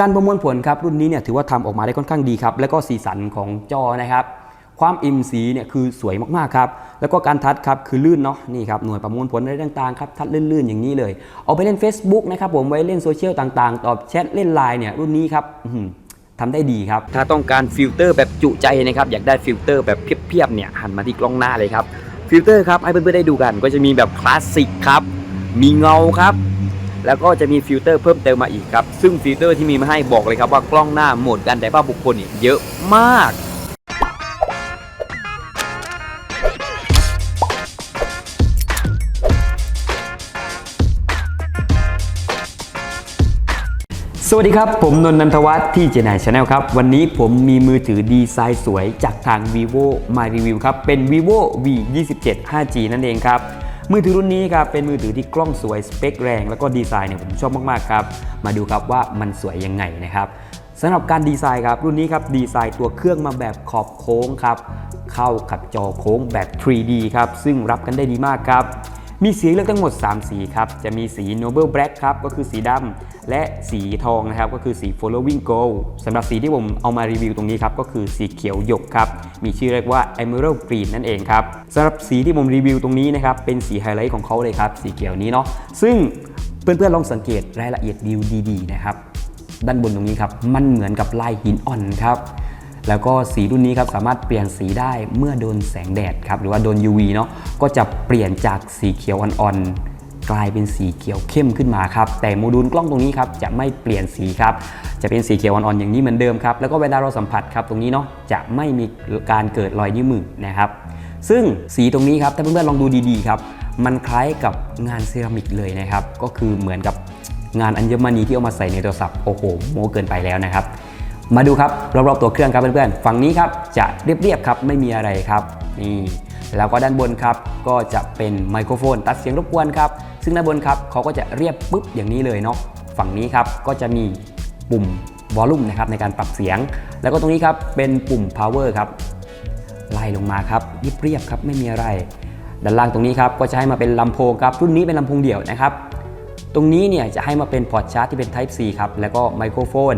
การประมวลผลครับรุ่นนี้เนี่ยถือว่าทำออกมาได้ค่อนข้างดีครับแล้วก็สีสันของจอนะครับความอิ่มสีเนี่ยคือสวยมากๆครับแล้วก็การทัดครับคือลื่นเนาะนี่ครับหน่วยประมวลผลอะไรต่างๆครับทัดลื่นๆอย่างนี้เลย เอาไปเล่น Facebook นะครับผมไว้เล่นโซเชียลต่างๆ ตอบแชทเล่นไลน์เนี่ยรุ่นนี้ครับทำได้ดีครับ ถ้าต้องการฟิลเตอร์แบบจุใจนะครับอยากได้ฟิลเตอร์แบบเพียบๆเนี่ยหันมาที่กล้องหน้าเลยครับฟิลเตอร์ครับให้เพื่อนๆได้ดูกันก็จะมีแบบคลาสสิกครับมีเงาครับ แล้วก็จะมีฟิลเตอร์เพิ่มเติมมาอีกครับ ซึ่งฟิลเตอร์ที่มีมาให้บอกเลยครับว่ากล้องหน้าโหมดการถ่ายภาพบุคคลเนี่ยเยอะมากสวัสดีครับ ผมนนท์นันทวัฒน์ที่เจนายชาแนลครับ วันนี้ผมมีมือถือดีไซน์สวยจากทาง vivo มารีวิวครับ เป็น vivo v 2 7 5g นั่นเองครับ มือถือรุ่นนี้ครับเป็นมือถือที่กล้องสวยสเปคแรง แล้วก็ดีไซน์เนี่ยผมชอบมากๆครับมาดูครับว่ามันสวยยังไงนะครับสำหรับการดีไซน์ครับรุ่นนี้ครับดีไซน์ตัวเครื่องมาแบบขอบโค้งครับเข้ากับจอโค้งแบบ 3D ครับซึ่งรับกันได้ดีมากครับ มีสีเลือกทั้งหมด 3 สีครับ จะมีสี Noble Black ครับ ก็คือสีดำ และสีทองนะครับ ก็คือสี Following Gold สำหรับสีที่ผมเอามารีวิวตรงนี้ครับ ก็คือสีเขียวหยกครับ มีชื่อเรียกว่า Emerald Green นั่นเองครับสำหรับสีที่ผมรีวิวตรงนี้นะครับ เป็นสีไฮไลท์ของเขาเลยครับ สีเขียวนี้เนาะ ซึ่งเพื่อนๆลองสังเกตรายละเอียดวิวดีๆนะครับ ด้านบนตรงนี้ครับ มันเหมือนกับลายหินอ่อนครับ แล้วก็สีรุ่นนี้ครับสามารถเปลี่ยนสีได้เมื่อโดนแสงแดดครับหรือว่าโดน UV เนาะก็จะเปลี่ยนจากสีเขียวอ่อนๆกลายเป็นสีเขียวเข้มขึ้นมาครับแต่โมดูลกล้องตรงนี้ครับจะไม่เปลี่ยนสีครับจะเป็นสีเขียวอ่อนๆอย่างนี้เหมือนเดิมครับแล้วก็เวลาเราสัมผัสครับตรงนี้เนาะจะไม่มีการเกิดรอยนิ้วมือนะครับซึ่งสีตรงนี้ครับถ้าเพื่อนๆลองดูดีๆครับมันคล้ายกับงานเซรามิกเลยนะครับก็คือเหมือนกับงานอัญมณีที่เอามาใส่ในโทรศัพท์โอ้โหโมเกินไปแล้วนะครับ มาดูครับรอบๆตัวเครื่องครับเพื่อนๆฝั่งนี้ครับจะเรียบๆครับไม่มีอะไรครับนี่แล้วก็ด้านบนครับก็จะเป็นไมโครโฟน ตัดเสียงรบกวนครับซึ่งด้านบนครับเขาก็จะเรียบปุ๊บอย่างนี้เลยเนาะฝั่งนี้ครับก็จะมีปุ่มวอลลุ่มนะครับในการปรับเสียง แล้วก็ตรงนี้ครับเป็นปุ่ม power ครับไล่ลงมาครับเรียบๆครับไม่มีอะไร ด้านล่างตรงนี้ครับก็จะให้มาเป็นลำโพงครับรุ่นนี้เป็นลำโพงเดี่ยวนะครับตรงนี้เนี่ยจะให้มาเป็นพอร์ตชาร์จที่เป็น Type C ครับแล้วก็ไมโครโฟน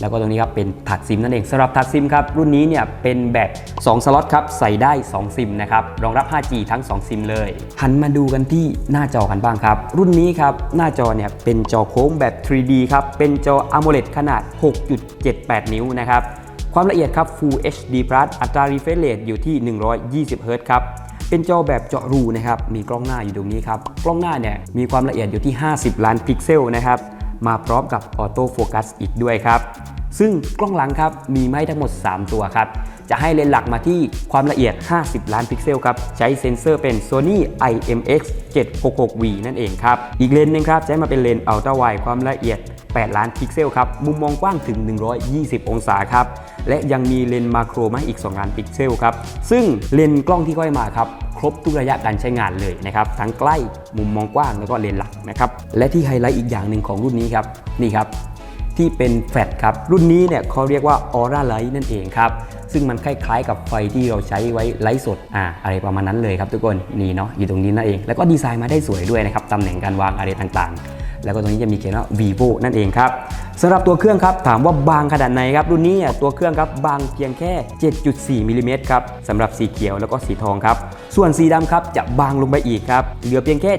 แล้วก็ตรงนี้ครับเป็นถัดซิมนั่นเองสำหรับถัดซิมครับรุ่นนี้เนี่ยเป็นแบบ2สล็อตครับใส่ได้ 2 ซิมนะครับรองรับ 5G ทั้ง 2 ซิมเลย หันมาดูกันที่หน้าจอกันบ้างครับ รุ่นนี้ครับหน้าจอเนี่ยเป็นจอโค้งแบบ 3D ครับเป็นจอ AMOLED ขนาด 6.78 นิ้วนะครับความละเอียดครับ Full HD Plus อัตรา refresh rate อยู่ที่ 120 Hz ครับเป็นจอแบบเจาะรูนะครับมีกล้องหน้าอยู่ตรงนี้ครับกล้องหน้าเนี่ยมีความละเอียดอยู่ที่ 50 ล้านพิกเซลนะครับ มาพร้อมกับออโต้โฟกัสอีกด้วยครับ ซึ่งกล้องหลังครับมีไม้ทั้งหมด 3 ตัวครับ จะให้เลนส์หลักมาที่ความละเอียด 50 ล้านพิกเซลครับ ใช้เซ็นเซอร์เป็น Sony IMX 766V นั่นเองครับ อีกเลนส์หนึงครับใช้มาเป็นเลนส์อัลตร้าไวความละเอียด 8 ล้านพิกเซลครับ มุมมองกว้างถึง 120 องศาครับ และยังมีเลนส์มาโครมาอีก 2 ล้านพิกเซลครับ ซึ่งเลนส์กล้องที่ค่อยมาครับ ครบทุกระยะการใช้งานเลยนะครับ ทั้งใกล้ มุมมองกว้าง แล้วก็เลนส์หลักนะครับ และที่ไฮไลท์อีกอย่างหนึ่งของรุ่นนี้ครับ นี่ครับ ที่เป็นแฟลชครับ รุ่นนี้เนี่ยเขาเรียกว่าออร่าไลท์นั่นเองครับซึ่งมันคล้ายๆกับไฟที่เราใช้ไว้ไลฟ์สดอ่าอะไรประมาณนั้นเลยครับทุกคนนี่เนาะอยู่ตรงนี้นั่นเอง แล้วก็ดีไซน์มาได้สวยด้วยนะครับตำแหน่งการวางอะไรต่างๆ แล้วก็ตรงนี้จะมีเขียนว่า vivo นั่นเองครับสำหรับตัวเครื่องครับถามว่าบางขนาดไหนครับรุ่นนี้ตัวเครื่องครับบางเพียงแค่ 7.4มิลลิเมตรครับสำหรับสีเขียวแล้วก็สีทองครับส่วนสีดำครับจะบางลงไปอีกครับเหลือเพียงแค่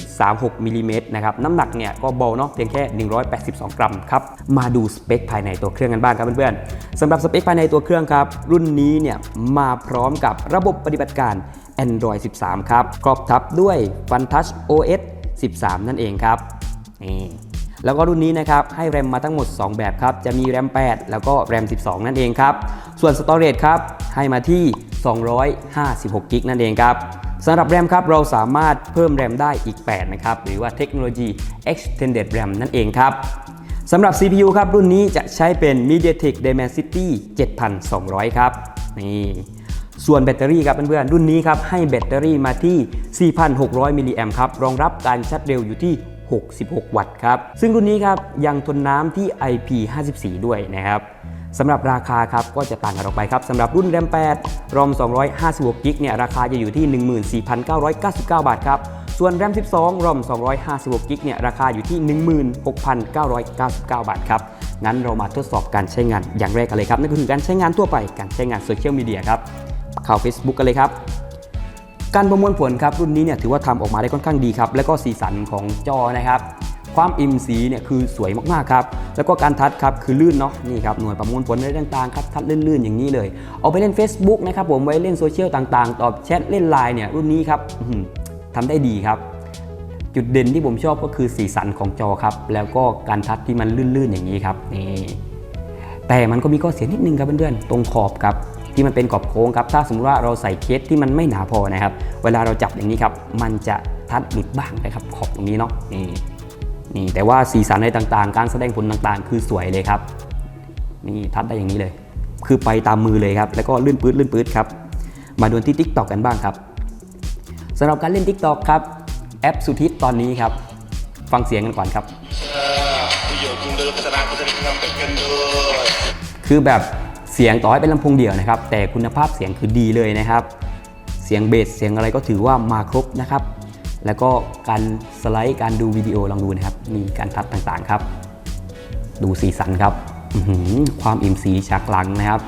7.36มิลลิเมตรนะครับน้ำหนักเนี่ยก็เบาเนาะเพียงแค่ 182 กรัมครับมาดูสเปคภายในตัวเครื่องกันบ้างครับเพื่อนๆสำหรับสเปคภายในตัวเครื่องครับรุ่นนี้เนี่ยมาพร้อมกับระบบปฏิบัติการ Android 13 ครับครอบทับด้วย FunTouch OS 13 นั่นเองครับ นี่แล้วก็รุ่นนี้นะครับให้แรมมาทั้งหมด 2 แบบครับ จะมีแรม 8 แล้วก็แรม 12 นั่นเองครับ ส่วนสตอเรจครับให้มาที่ 256กิกนั่นเองครับสำหรับแรมครับเราสามารถเพิ่มแรมได้อีก 8 นะครับ หรือว่าเทคโนโลยี Extended RAM นั่นเองครับสำหรับ CPU ครับ รุ่นนี้จะใช้เป็น MediaTek Dimensity 7200 ครับนี่ส่วนแบตเตอรี่ครับเพื่อนๆรุ่นนี้ครับให้แบตเตอรี่มาที่ 4,600 มิลลิแอมครับรองรับการชาร์จเร็วอยู่ที่ 66 วัตต์ครับ ซึ่งรุ่นนี้ครับยังทนน้ำที่ IP54 ด้วยนะครับสำหรับราคาครับก็จะต่างกันออกไปครับสำหรับรุ่นแรม8รอม256กิกเนี่ยราคาจะอยู่ที่ 14,999 บาทครับส่วน RAM 12 ROM 256 g b เนี่ยราคาอยู่ที่ 16,999 บาทครับงั้นเรามาทดสอบการใช้งานอย่างแรกกันเลยครับนั่นก็คือการใช้งานทั่วไปการใช้งานโซเชียลมีเดียครับเข้า Facebook กันเลยครับ การประมวลผลครับรุ่นนี้เนี่ยถือว่าทำออกมาได้ค่อนข้างดีครับ แล้วก็สีสันของจอนะครับ ความอิ่มสีเนี่ยคือสวยมากๆครับ แล้วก็การทัชครับคือลื่นเนาะนี่ครับหน่วยประมวลผลอะไรต่างๆครับทัชลื่นๆอย่างนี้เลย เอาไปเล่น Facebook นะครับผมไว้เล่นโซเชียลต่างๆ ตอบแชทเล่นไลน์เนี่ยรุ่นนี้ครับอื้อหือทำได้ดีครับ จุดเด่นที่ผมชอบก็คือสีสันของจอครับ แล้วก็การทัชที่มันลื่นๆอย่างนี้ครับนี่แต่มันก็มีข้อเสียนิดนึงครับเพื่อนๆตรงขอบครับ ที่มันเป็นขอบโค้งครับถ้าสมมติว่าเราใส่เคสที่มันไม่หนาพอนะครับเวลาเราจับอย่างนี้ครับมันจะทัดหลุดบ้างนะครับขอบตรงนี้เนาะนี่นี่แต่ว่าสีสันอะไรต่างๆ การแสดงผลต่างๆ คือสวยเลยครับนี่ทัดได้อย่างนี้เลย คือไปตามมือเลยครับแล้วก็ลื่นปื๊ดลื่นปื๊ดครับมาดูที่ TikTok กันบ้างครับสำหรับการเล่น TikTok ครับแอปสุดฮิตตอนนี้ครับฟังเสียงกันก่อนครับคือแบบ เสียงต่อให้เป็นลำโพงเดี่ยวนะครับ แต่คุณภาพเสียงคือดีเลยนะครับ เสียงเบสเสียงอะไรก็ถือว่ามาครบนะครับ แล้วก็การสไลด์การดูวิดีโอลองดูนะครับ มีการทัดต่างๆครับ ดูสีสันครับความอิ่มสีฉากหลังนะครับ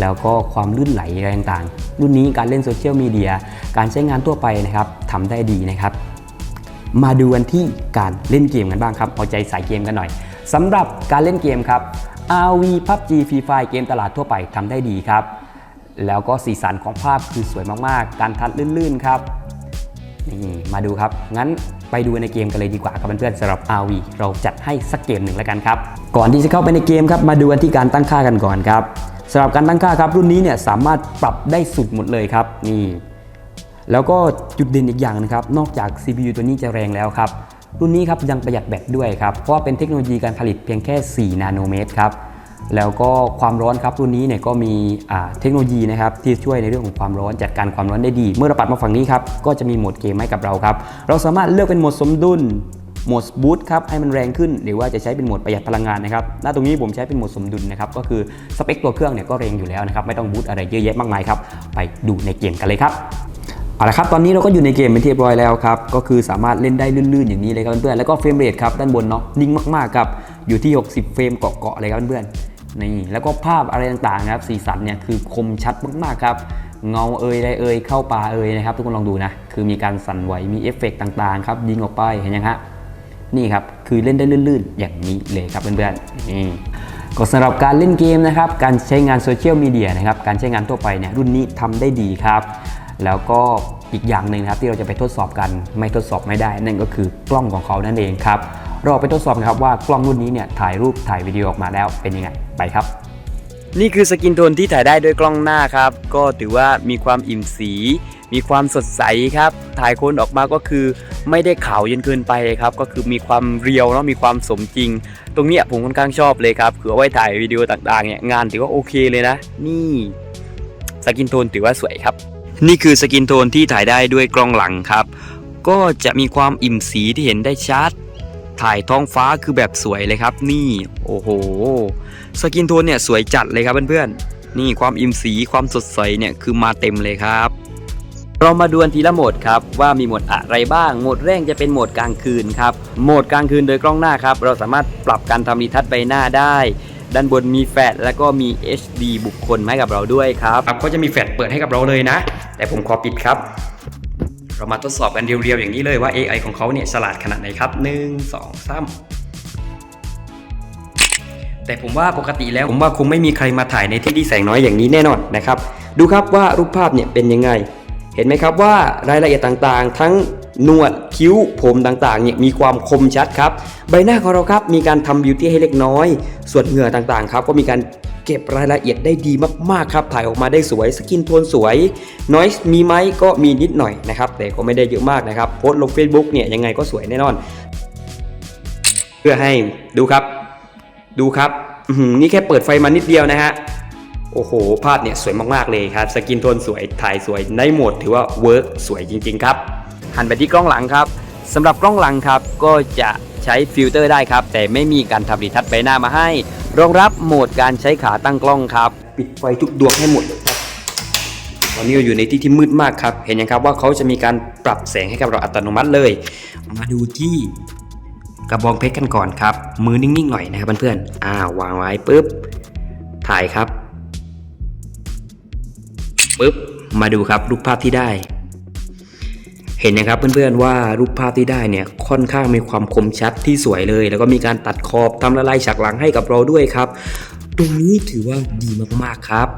แล้วก็ความลื่นไหลอะไรต่างๆ รุ่นนี้การเล่นโซเชียลมีเดียการใช้งานทั่วไปนะครับทำได้ดีนะครับ มาดูกันที่การเล่นเกมกันบ้างครับเอาใจสายเกมกันหน่อยสำหรับการเล่นเกมครับ RV PUBG Free Fire เกมตลาดทั่วไปทำได้ดีครับ แล้วก็สีสันของภาพคือสวยมากๆ การทัดลื่นๆครับนี่มาดูครับ งั้นไปดูในเกมกันเลยดีกว่าครับเพื่อนๆสำหรับ RV เราจัดให้สักเกมหนึ่งแล้วกันครับ ก่อนที่จะเข้าไปในเกมครับ มาดูกันที่การตั้งค่ากันก่อนครับสำหรับการตั้งค่าครับ รุ่นนี้เนี่ยสามารถปรับได้สุดหมดเลยครับนี่แล้วก็จุดเด่นอีกอย่างนะครับ นอกจาก CPU ตัวนี้จะแรงแล้วครับ รุ่นนี้ครับยังประหยัดแบตด้วยครับ เพราะว่าเป็นเทคโนโลยีการผลิตเพียงแค่ 4 นาโนเมตรครับ แล้วก็ความร้อนครับรุ่นนี้เนี่ยก็มีเทคโนโลยีนะครับที่ช่วยในเรื่องของความร้อนจัดการความร้อนได้ดี เมื่อเราปัดมาฝั่งนี้ครับก็จะมีโหมดเกมให้กับเราครับ เราสามารถเลือกเป็นโหมดสมดุลโหมดบูตครับให้มันแรงขึ้น หรือว่าจะใช้เป็นโหมดประหยัดพลังงานนะครับหน้าตรงนี้ผมใช้เป็นโหมดสมดุลนะครับก็คือสเปคตัวเครื่องเนี่ยก็แรงอยู่แล้วนะครับไม่ต้องบูตอะไรเยอะแยะมากมายครับไปดูในเกมกันเลยครับ เอาละครับ ตอนนี้เราก็อยู่ในเกมเป็นที่เรียบร้อยแล้วครับ ก็คือสามารถเล่นได้ลื่นๆอย่างนี้เลยครับเพื่อนๆ แล้วก็เฟรมเรทครับด้านบนเนาะ นิ่งมากๆครับ อยู่ที่ 60 เฟรมเกาะๆเลยครับเพื่อนๆ นี่ แล้วก็ภาพอะไรต่างๆนะครับ สีสันเนี่ยคือคมชัดมากๆครับ เงาเอ่ยอะไรเอ่ยเข้าป่าเอ่ยนะครับ ทุกคนลองดูนะ คือมีการสั่นไหว มีเอฟเฟกต์ต่างๆครับ ยิงออกไป เห็นยังฮะ นี่ครับ คือเล่นได้ลื่นๆ อย่างนี้เลยครับเพื่อนๆ นี่ก็สำหรับการเล่นเกมนะครับ การใช้งานโซเชียลมีเดียนะครับ การใช้งานทั่วไปเนี่ยรุ่นนี้ทำได้ดีครับ แล้วก็อีกอย่างหนึ่งนะครับที่เราจะไปทดสอบกันไม่ทดสอบไม่ได้ นั่นก็คือกล้องของเขานั่นเองครับ เราไปทดสอบกันครับว่ากล้องรุ่นนี้เนี่ยถ่ายรูปถ่ายวิดีโอออกมาแล้วเป็นยังไงไปครับ นี่คือสกินโทนที่ถ่ายได้ด้วยกล้องหน้าครับ ก็ถือว่ามีความอิ่มสี มีความสดใสครับ ถ่ายคนออกมาก็คือไม่ได้ขาวเย็นเกินไปครับ ก็คือมีความเรียวแล้วมีความสมจริง ตรงนี้ผมค่อนข้างชอบเลยครับคือเอาไว้ถ่ายวิดีโอต่างๆเนี่ยงานถือว่าโอเคเลยนะ นี่สกินโทนถือว่าสวยครับ นี่คือสกินโทนที่ถ่ายได้ด้วยกล้องหลังครับ ก็จะมีความอิ่มสีที่เห็นได้ชัด ถ่ายท้องฟ้าคือแบบสวยเลยครับ นี่โอ้โห สกินโทนเนี่ยสวยจัดเลยครับเพื่อนๆ นี่ความอิ่มสีความสดใสเนี่ยคือมาเต็มเลยครับ เรามาดูกันทีละโหมดครับว่ามีโหมดอะไรบ้าง โหมดแรกจะเป็นโหมดกลางคืนครับ โหมดกลางคืนโดยกล้องหน้าครับ เราสามารถปรับการทำรีทัชใบหน้าได้ ด้านบนมีแฟลชแล้วก็มี HD บุคคลมาให้กับเราด้วยครับครับก็จะมีแฟลชเปิดให้กับเราเลยนะ แต่ผมขอปิดครับ เรามาทดสอบกันเรียวๆอย่างนี้เลยว่า AI ของเขาเนี่ยฉลาดขนาดไหนครับ 1 2 3แต่ผมว่าปกติแล้วผมว่าคงไม่มีใครมาถ่ายในที่ที่แสงน้อยอย่างนี้แน่นอนนะครับ ดูครับว่ารูปภาพเนี่ยเป็นยังไง เห็นไหมครับว่ารายละเอียดต่างๆ ทั้งหนวด คิ้วผมต่างๆเนี่ยมีความคมชัดครับ ใบหน้าของเราครับมีการทำบิวตี้ให้เล็กน้อย ส่วนเหงื่อต่างๆครับก็มีการเก็บรายละเอียดได้ดีมากๆครับ ถ่ายออกมาได้สวย สกินโทนสวยนอยส์มีไหมก็มีนิดหน่อยนะครับ แต่ก็ไม่ได้เยอะมากนะครับ โพสลง Facebook เนี่ยยังไงก็สวยแน่นอน เพื่อให้ดูครับ ดูครับนี่แค่เปิดไฟมานิดเดียวนะฮะโอ้โห ภาพเนี่ยสวยมากๆเลยครับ สกินโทนสวย ถ่ายสวย ในโหมดถือว่าเวิร์กสวยจริง ๆ ครับ หันไปที่กล้องหลังครับสำหรับกล้องหลังครับก็จะใช้ฟิลเตอร์ได้ครับ แต่ไม่มีการทำรีทัชใบหน้ามาให้ รองรับโหมดการใช้ขาตั้งกล้องครับ ปิดไฟทุกดวงให้หมดเลยครับตอนนี้เราอยู่ในที่ที่มืดมากครับ เห็นยังครับว่าเขาจะมีการปรับแสงให้กับเราอัตโนมัติเลย มาดูที่กระบองเพชรกันก่อนครับ มือนิ่งๆหน่อยนะครับเพื่อนๆอ่าวางไว้ปุ๊บ ถ่ายครับปุ๊บ มาดูครับรูปภาพที่ได้ เห็นนะครับเพื่อนๆว่ารูปภาพที่ได้เนี่ยค่อนข้างมีความคมชัดที่สวยเลย แล้วก็มีการตัดขอบทำละลายฉากหลังให้กับเราด้วยครับ ตรงนี้ถือว่าดีมากๆครับ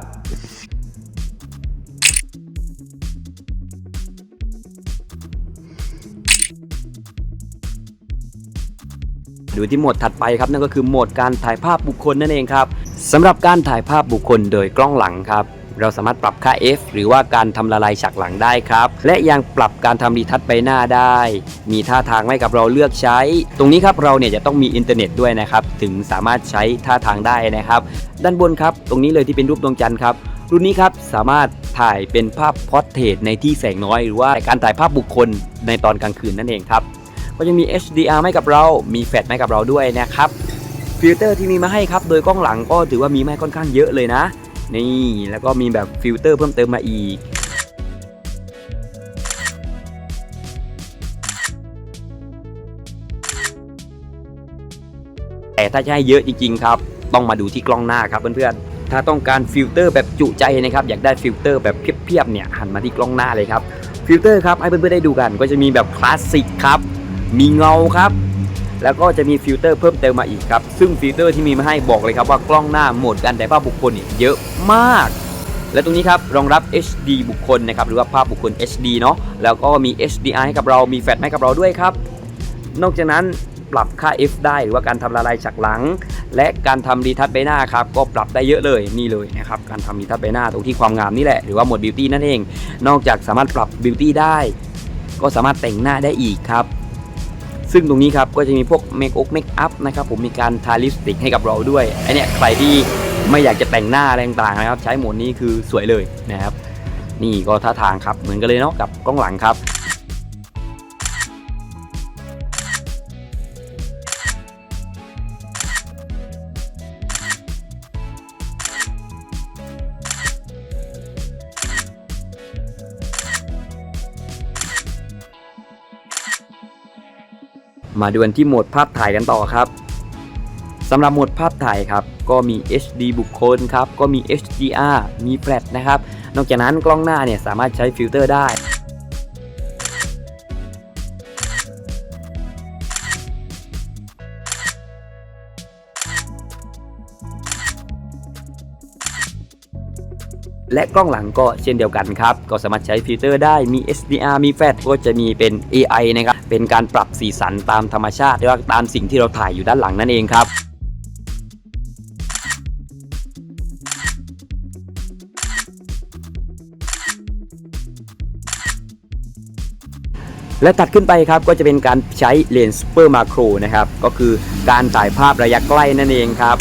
ดูที่โหมดถัดไปครับนั่นก็คือโหมดการถ่ายภาพบุคคลนั่นเองครับสำหรับการถ่ายภาพบุคคลโดยกล้องหลังครับ เราสามารถปรับค่า f หรือว่าการทำละลายฉากหลังได้ครับ และยังปรับการทำรีทัชใบหน้าได้ มีท่าทางให้กับเราเลือกใช้ ตรงนี้ครับเราเนี่ยจะต้องมีอินเทอร์เน็ตด้วยนะครับ ถึงสามารถใช้ท่าทางได้นะครับ ด้านบนครับ ตรงนี้เลยที่เป็นรูปดวงจันทร์ครับรุ่นนี้ครับสามารถถ่ายเป็นภาพพอร์เทรตในที่แสงน้อย หรือว่าการถ่ายภาพบุคคลในตอนกลางคืนนั่นเองครับก็ยังมี HDR ให้กับเรา มีแฟลชให้กับเราด้วยนะครับฟิลเตอร์ที่มีมาให้ครับ โดยกล้องหลังก็ถือว่ามีมาค่อนข้างเยอะเลยนะ นี่แล้วก็มีแบบฟิลเตอร์เพิ่มเติมมาอีกแต่ถ้าจะให้เยอะจริงๆครับ ต้องมาดูที่กล้องหน้าครับเพื่อนๆ ถ้าต้องการฟิลเตอร์แบบจุใจนะครับ อยากได้ฟิลเตอร์แบบเพียบๆเนี่ยหันมาที่กล้องหน้าเลยครับ ฟิลเตอร์ครับให้เพื่อนๆได้ดูกัน ก็จะมีแบบคลาสสิกครับ มีเงาครับ แล้วก็จะมีฟิลเตอร์เพิ่มเติมมาอีกครับ ซึ่งฟิลเตอร์ที่มีมาให้บอกเลยครับว่ากล้องหน้าโหมดการถ่ายภาพบุคคลเนี่ยเยอะมากและตรงนี้ครับรองรับ HD บุคคลนะครับหรือว่าภาพบุคคล HD เนาะแล้วก็มี HDR ให้กับเรา มีแฟลชให้กับเราด้วยครับ นอกจากนั้นปรับค่า f ได้หรือว่าการทำละลายฉากหลัง และการทำรีทัชใบหน้าครับก็ปรับได้เยอะเลยนี่เลยนะครับการทำรีทัชใบหน้าตรงที่ความงามนี่แหละหรือว่าโหมดบิวตี้นั่นเอง นอกจากสามารถปรับบิวตี้ได้ ก็สามารถแต่งหน้าได้อีกครับ ซึ่งตรงนี้ครับก็จะมีพวกเมคอกเมคอัพนะครับผมมีการทาลิปสติกให้กับเราด้วยไอเนี้ยใครที่ไม่อยากจะแต่งหน้าอะไรต่างๆนะครับ ใช้โหมดนี้คือสวยเลยนะครับ นี่ก็ท่าทางครับเหมือนกันเลยเนาะกับกล้องหลังครับ มาดูกันที่โหมดภาพถ่ายกันต่อครับสำหรับโหมดภาพถ่ายครับ ก็มี HD บุคคลครับ ก็มี HDR มีแฟลชนะครับ นอกจากนั้นกล้องหน้าเนี่ยสามารถใช้ฟิลเตอร์ได้ และกล้องหลังก็เช่นเดียวกันครับ ก็สามารถใช้ฟิลเตอร์ได้มี SDR มีแฟลชก็จะมีเป็น AI นะครับ เป็นการปรับสีสันตามธรรมชาติหรือว่าตามสิ่งที่เราถ่ายอยู่ด้านหลังนั่นเองครับและตัดขึ้นไปครับก็จะเป็นการใช้เลนส์ซูเปอร์มาโครนะครับ ก็คือการถ่ายภาพระยะใกล้นั่นเองครับ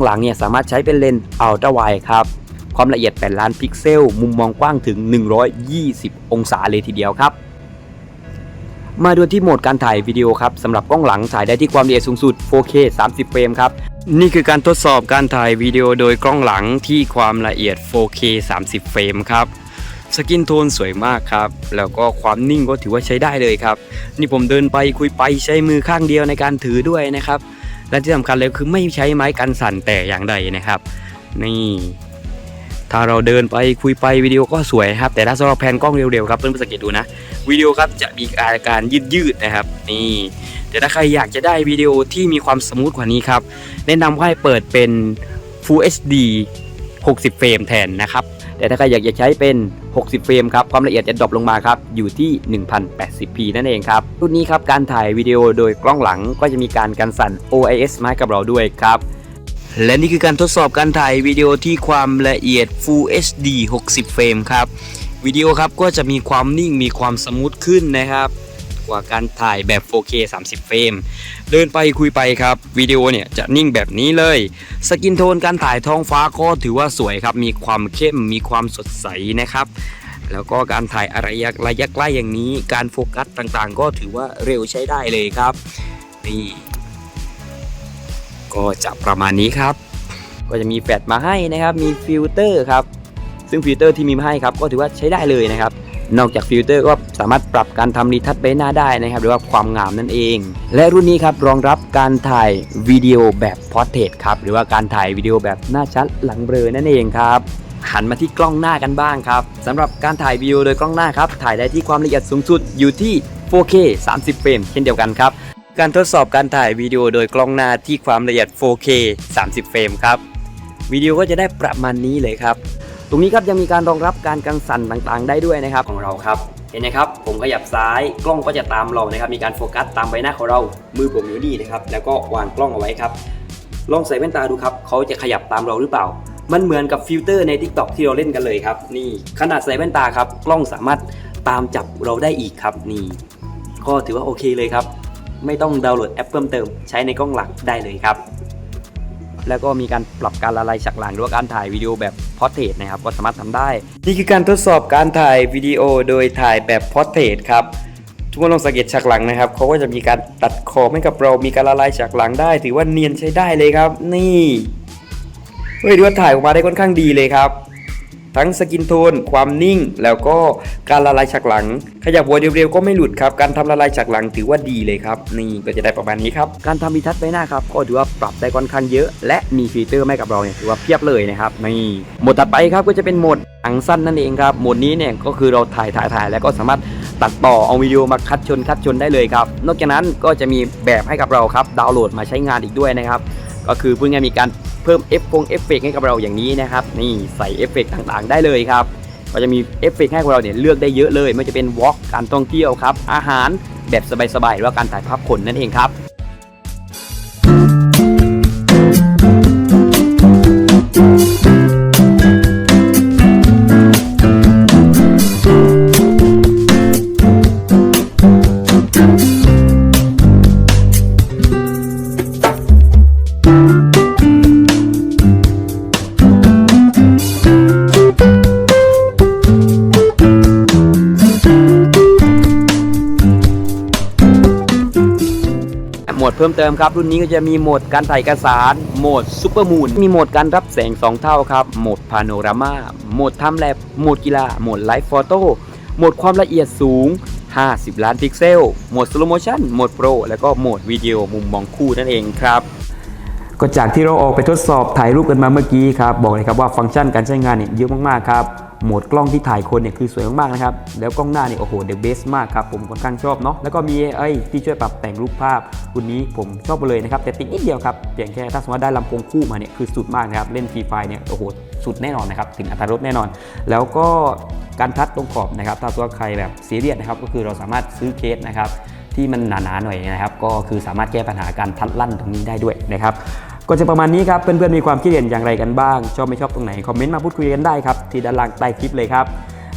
กล้องหลังเนี่ยสามารถใช้เป็นเลนส์อัลตร้าไวครับ ความละเอียด 8 ล้านพิกเซล มุมมองกว้างถึง 120 องศาเลยทีเดียวครับมาดูที่โหมดการถ่ายวิดีโอครับสำหรับกล้องหลังถ่ายได้ที่ความละเอียดสูงสุด 4K 30 เฟรมครับ นี่คือการทดสอบการถ่ายวิดีโอโดยกล้องหลังที่ความละเอียด 4K 30 เฟรมครับ สกินโทนสวยมากครับ แล้วก็ความนิ่งก็ถือว่าใช้ได้เลยครับ นี่ผมเดินไปคุยไปใช้มือข้างเดียวในการถือด้วยนะครับ และที่สำคัญเลยคือไม่ใช้ไม้กันสั่นแต่อย่างใดนะครับ นี่ ถ้าเราเดินไปคุยไปวิดีโอก็สวยครับ แต่ถ้าสำหรับแผนกล้องเร็วๆครับเพื่อนๆสังเกตดูนะวิดีโอครับจะมีอาการยืดๆนะครับ นี่แต่ถ้าใครอยากจะได้วิดีโอที่มีความสมูทกว่านี้ครับ แนะนำให้เปิดเป็น Full HD 60 เฟรมแทนนะครับ แต่ถ้าใครอยากจะใช้เป็น 60 เฟรมครับ ความละเอียดจะดรอปลงมาครับ อยู่ที่ 1080p นั่นเองครับ รุ่นนี้ครับ การถ่ายวิดีโอโดยกล้องหลังก็จะมีการกันสั่น OIS มาให้กับเราด้วยครับ และนี่คือการทดสอบการถ่ายวิดีโอที่ความละเอียด Full HD 60 เฟรมครับ วิดีโอครับก็จะมีความนิ่งมีความสมูทขึ้นนะครับ ว่าการถ่ายแบบ 4K 30 เฟรม เดินไปคุยไปครับวิดีโอเนี่ยจะนิ่งแบบนี้เลย สกินโทนการถ่ายท้องฟ้าก็ถือว่าสวยครับ มีความเข้มมีความสดใสนะครับ แล้วก็การถ่ายอะไรระยะใกล้อย่างนี้ การโฟกัสต่างๆ ก็ถือว่าเร็วใช้ได้เลยครับนี่ก็จะประมาณนี้ครับ ก็จะมีแฟลชมาให้นะครับ มีฟิลเตอร์ครับ ซึ่งฟิลเตอร์ที่มีมาให้ครับ ก็ถือว่าใช้ได้เลยนะครับ นอกจากฟิลเตอร์ก็สามารถปรับการทำรีทัชใบหน้าได้นะครับ หรือว่าความงามนั่นเอง และรุ่นนี้ครับรองรับการถ่ายวิดีโอแบบพอร์เทรตครับหรือว่าการถ่ายวิดีโอแบบหน้าชัดหลังเบลอนั่นเองครับหันมาที่กล้องหน้ากันบ้างครับสำหรับการถ่ายวิดีโอโดยกล้องหน้าครับถ่ายได้ที่ความละเอียดสูงสุดอยู่ที่ 4K 30 เฟรมเช่นเดียวกันครับการทดสอบการถ่ายวิดีโอโดยกล้องหน้าที่ความละเอียด 4K 30 เฟรมครับวิดีโอก็จะได้ประมาณนี้เลยครับ ตรงนี้ครับยังมีการรองรับการกังสั่นต่างๆ ได้ด้วยนะครับของเราครับ เห็นไหมครับ ผมขยับซ้ายกล้องก็จะตามเรานะครับ มีการโฟกัสตามใบหน้าของเรา มือผมอยู่นี่นะครับ แล้วก็วางกล้องเอาไว้ครับลองใส่แว่นตาดูครับเขาจะขยับตามเราหรือเปล่า มันเหมือนกับฟิลเตอร์ใน TikTok ที่เราเล่นกันเลยครับ นี่ขนาดใส่แว่นตาครับ กล้องสามารถตามจับเราได้อีกครับ นี่ ก็ถือว่าโอเคเลยครับ ไม่ต้องดาวน์โหลดแอปเพิ่มเติม ใช้ในกล้องหลักได้เลยครับ แล้วก็มีการปรับการละลายฉากหลังหรือว่าการถ่ายวิดีโอแบบพอร์เทรตนะครับก็สามารถทำได้ นี่คือการทดสอบการถ่ายวิดีโอโดยถ่ายแบบพอร์เทรตครับทุกคนลองสังเกตฉากหลังนะครับเขาก็จะมีการตัดขอบให้กับเรามีการละลายฉากหลังได้ ถือว่าเนียนใช้ได้เลยครับ นี่เฮ้ยดูว่าถ่ายออกมาได้ค่อนข้างดีเลยครับ ทั้งสกินโทน ความนิ่ง แล้วก็การละลายฉากหลัง ขยับหัวเร็วๆก็ไม่หลุดครับ การทำละลายฉากหลังถือว่าดีเลยครับ นี่ก็จะได้ประมาณนี้ครับ การทำมีทัชใบหน้าครับ ก็ถือว่าปรับได้ค่อนข้างเยอะ และมีฟีเตอร์ให้กับเราเนี่ยถือว่าเพียบเลยนะครับนี่โหมดถัดไปครับก็จะเป็นโหมดหนังสั้นนั่นเองครับโหมดนี้เนี่ยก็คือเราถ่ายถ่ายถ่ายแล้วก็สามารถตัดต่อเอาวิดีโอมาคัดชนคัดชนได้เลยครับ นอกจากนั้นก็จะมีแบบให้กับเราครับดาวน์โหลดมาใช้งานอีกด้วยนะครับ ก็คือพูดง่ายๆมีการ เพิ่มเอฟฟงเอฟเฟกให้กับเราอย่างนี้นะครับนี่ใส่เอฟเฟกต่างๆ ได้เลยครับก็จะมีเอฟเฟกให้กับเราเนี่ยเลือกได้เยอะเลยไม่ว่าจะเป็นวอล์กการท่องเที่ยวครับอาหารแบบสบายๆหรือว่าการถ่ายภาพขนนั่นเองครับ พิ่มเติมครับรุ่นนี้ก็จะมีโหมดการถ่ายเอกสารโหมดซูเปอร์มูนมีโหมดการรับแสง 2 เท่าครับโหมดพาโนรามาโหมดทำแลบโหมดกีฬาโหมดไลฟ์ฟอโต้โหมดความละเอียดสูง 50 ล้านพิกเซลโหมดสโลโมชันโหมดโปรแล้วก็โหมดวิดีโอมุมมองคู่นั่นเองครับก็จากที่เราออกไปทดสอบถ่ายรูปกันมาเมื่อกี้ครับบอกเลยครับว่าฟังก์ชันการใช้งานเนี่ยเยอะมากๆครับ โหมดกล้องที่ถ่ายคนเนี่ยคือสวยมากๆนะครับ แล้วกล้องหน้าเนี่ยโอ้โหเดอะเบสมากครับผมค่อนข้างชอบเนาะ แล้วก็มีไอ้ที่ช่วยปรับแต่งรูปภาพรุ่นนี้ผมชอบเลยนะครับ แต่ติดนิดเดียวครับ เพียงแค่ถ้าสมมติว่าได้ลำโพงคู่มาเนี่ยคือสุดมากนะครับ เล่นฟรีไฟเนี่ยโอ้โหสุดแน่นอนนะครับ ถึงอัตราลดแน่นอน แล้วก็การทัดตรงขอบนะครับ ถ้าสมมติว่าใครแบบซีเรียสนะครับ ก็คือเราสามารถซื้อเคสนะครับที่มันหนาๆหน่อยนะครับ ก็คือสามารถแก้ปัญหาการทัดลั่นตรงนี้ได้ด้วยนะครับ ก็จะประมาณนี้ครับเพื่อนๆมีความคิดเห็นอย่างไรกันบ้าง ชอบไม่ชอบตรงไหนคอมเมนต์มาพูดคุยกันได้ครับที่ด้านล่างใต้คลิปเลยครับ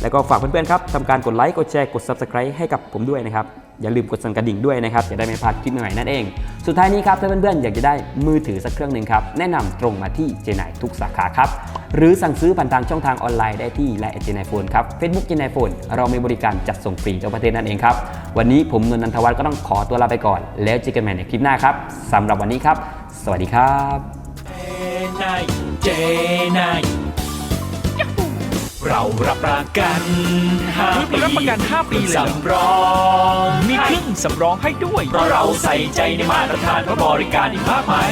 แล้วก็ฝากเพื่อนๆครับทำการกดไลค์กดแชร์กด Subscribe ให้กับผมด้วยนะครับอย่าลืมกดสั่นกระดิ่งด้วยนะครับจะได้ไม่พลาดคลิปใหม่ๆนั่นเอง สุดท้ายนี้ครับถ้าเพื่อนๆอยากจะได้มือถือสักเครื่องหนึ่งครับแนะนำตรงมาที่เจนายทุกสาขาครับหรือสั่งซื้อผ่านทางช่องทางออนไลน์ได้ที่ไลน์เจนายโฟนครับเฟซบุ๊กเจนายโฟนเรามีบริการจัดส่งฟรีทั่วประเทศนั่นเองครับวันนี้ผมนนท์นันทวัฒน์ก็ต้องขอตัวลาไปก่อน แล้วเจอกันใหม่ในคลิปหน้าครับสำหรับวันนี้ครับ สวัสดีครับนายเจนายเรารับประกัน5ปีรับประกัน 5 ปีเลยเหรอสำรองมีเครื่องสำรองให้ด้วย เพราะเราใส่ใจในมาตรฐานและบริการอีกมากมาย